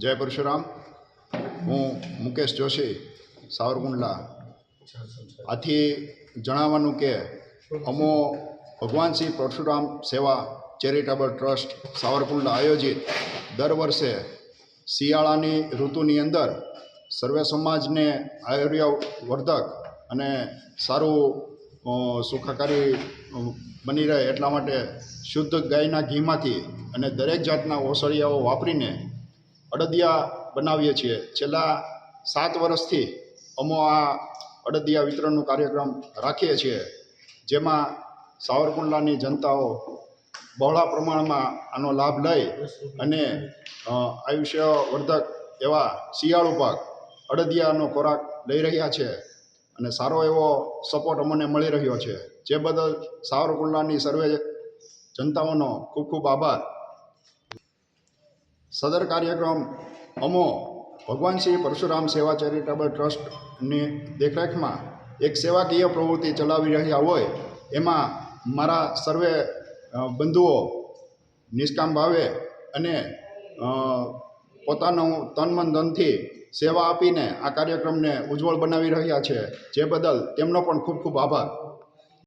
જય પરશુરામ. હું મુકેશ જોશી, સાવરકુંડલા. આથી જણાવવાનું કે અમો ભગવાન શ્રી પરશુરામ સેવા ચેરિટેબલ ટ્રસ્ટ સાવરકુંડલા આયોજિત દર વર્ષે શિયાળાની ઋતુની અંદર સર્વે સમાજને આયુર્યવર્ધક અને સારું સુખાકારી બની રહે એટલા માટે શુદ્ધ ગાયના ઘીમાંથી અને દરેક જાતના ઓસળિયાઓ વાપરીને અડદિયા બનાવીએ છીએ. છેલ્લા સાત વર્ષથી અમો આ અડદિયા વિતરણનો કાર્યક્રમ રાખીએ છીએ, જેમાં સાવરકુંડલાની જનતાઓ બહોળા પ્રમાણમાં આનો લાભ લઈ અને આયુષ્ય આયુષ્યવર્ધક એવા શિયાળુ પાક અડદિયાનો ખોરાક લઈ રહ્યા છે અને સારો એવો સપોર્ટ અમને મળી રહ્યો છે. જે બદલ સાવરકુંડલાની સર્વે જનતાઓનો ખૂબ ખૂબ આભાર. સદર કાર્યક્રમ અમો ભગવાન શ્રી પરશુરામ સેવા ચેરિટેબલ ટ્રસ્ટની દેખરેખમાં એક સેવાકીય પ્રવૃત્તિ ચલાવી રહ્યા હોય, એમાં મારા સર્વે બંધુઓ નિષ્કામ ભાવે અને પોતાનું તન મન ધનથી સેવા આપીને આ કાર્યક્રમને ઉજ્જવળ બનાવી રહ્યા છે. જે બદલ તેમનો પણ ખૂબ ખૂબ આભાર.